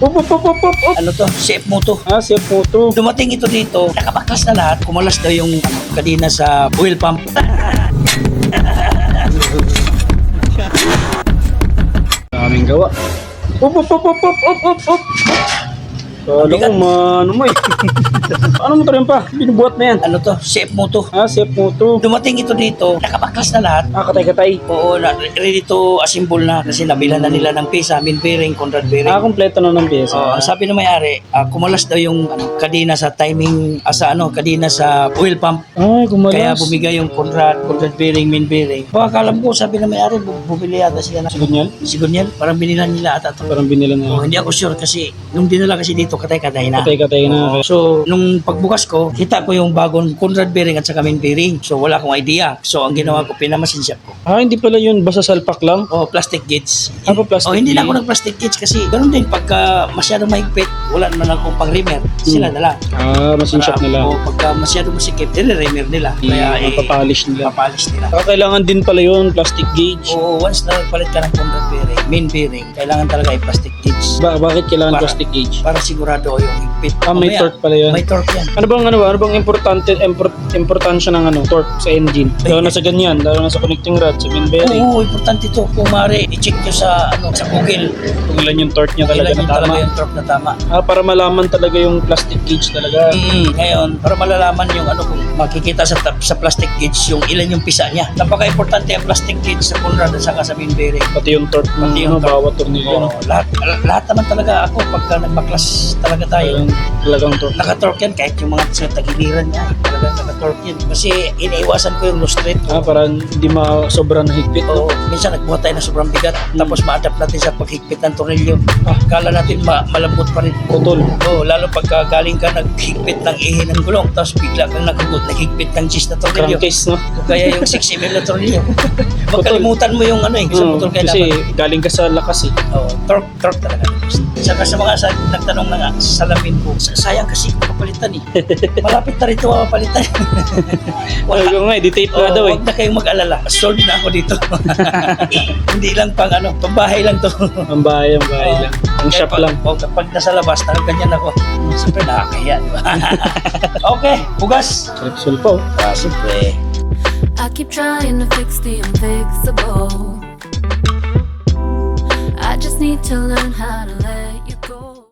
Up, up, up, up, up. Ano to? Safe mo to. Ah, safe po to. Dumating ito dito, nakabaklas na lahat. Kumalas daw yung kadina sa oil pump. Daming gawa. Up, up, up, up, up, up, up, up. Kala ko, mano mo eh. ano mo rin pa? Binubuhat na yan. Ano to? Safe mo to. Ah, safe po to. Dumating ito dito, nakabaklas na lahat. Ah, katay-katay. Oo, na, ready to assemble na kasi nabilan na nila ng pisa, min bearing, Conrad bearing. Ah, kompleto na ng pyesa. Oh, ang sabi ng may-ari, ah, kumalas daw yung ano, kadina sa timing, ah, sa ano, kadina sa oil pump. Ay, gumalas. Kaya bumigay yung Conrad, Conrad bearing, min bearing. Baka alam ko, sabi ng may-ari, bu- bumili yata sila ng Sigod niyan? Sigunyal, parang binilan nila ata ito. Parang binila Oh, na. hindi ako sure kasi nung dinala kasi dito katay-katay na. Katay-katay na. So, nung pagbukas ko, kita ko yung bagong Conrad bearing at saka main bearing. So, wala akong idea. So, ang ginawa ko, pinamasin siya ko. Ah, hindi pala yun. Basta salpak lang. Oh, plastic. Ah, pa plastic oh, hindi na ako nag-plastic gauge kasi ganun din pagka masyado mahigpit, wala naman akong pang remer. Sila na lang. Ah, masinshop na lang. Oh, pagka masyado masikip, dire-remer nila. Kaya eh, Mapapolish nila. papalis nila. Ah, kailangan din pala yun. Plastic gauge. Oo, once na nagpalit ka ng Conrad bearing, main bearing, kailangan talaga ay plastic gauge. Ba bakit kailangan Para- plastic gauge? Para sigurado yung higpit. Ah, may Mamaya, torque pala yun. May torque yan. Ano bang ano ba? Ano bang importante import, importansya ng ano torque sa engine? Lalo na sa ganyan, lalo na sa connecting rod, sa main bearing. Oo, importante to. Kung maaari, i-check nyo sa, ano, sa Google. Kung ilan yung torque niya talaga Ilan na tama. talaga yung torque na tama. Ah, para malaman talaga yung plastic gauge talaga. Mm, ngayon, para malalaman yung ano, kung makikita sa, sa plastic gauge yung ilan yung pisa niya. Napaka-importante ang plastic gauge sa Conrad at saka sa main bearing. Pati yung torque ng Pati ano, yung torque. bawat tornilyo. Oo, lahat, lahat naman talaga ako pagka nagbaklas talaga tayo. Talagang, talagang torque. Naka-torque yan kahit yung mga sa tagiliran niya. eh, naka-torque yan. Kasi iniiwasan ko yung loose thread. Ah, para hindi ma sobrang higpit. Oo, minsan nagbuhat tayo ng sobrang bigat tapos ma-adapt natin sa paghigpit ng tornilyo. Ah, kala natin ma- malambot pa rin. Putol. Oo, lalo pagka galing ka naghigpit ng ihi ng gulong tapos bigla kang nagugot, naghigpit ng cheese na tornilyo. Crankcase, no? O Kaya yung 6 ml na tornilyo. Magkalimutan mo yung ano eh, sa Oo, putol kasi kailangan. galing ka sa lakas eh. Oo, torque, torque talaga. Saka sa mga sa, nagtanong na nga sa salamin ko, "Sa- sayang kasi kung papalitan eh. Malapit na rito papalitan. Wala Wala. nga di-tape nga daw eh. Huwag na kayong mag-alala. Solved na ako dito. Hindi lang pang ano, pambahay lang to. Ang bahay, ang bahay lang. Ang shop lang. Pag, pag nasa labas, talagang ganyan ako. Siyempre nakakaya, di ba? okay, bugas. Pa oh. Ah, siyempre. I keep trying to fix the unfixable. I just need to learn how to let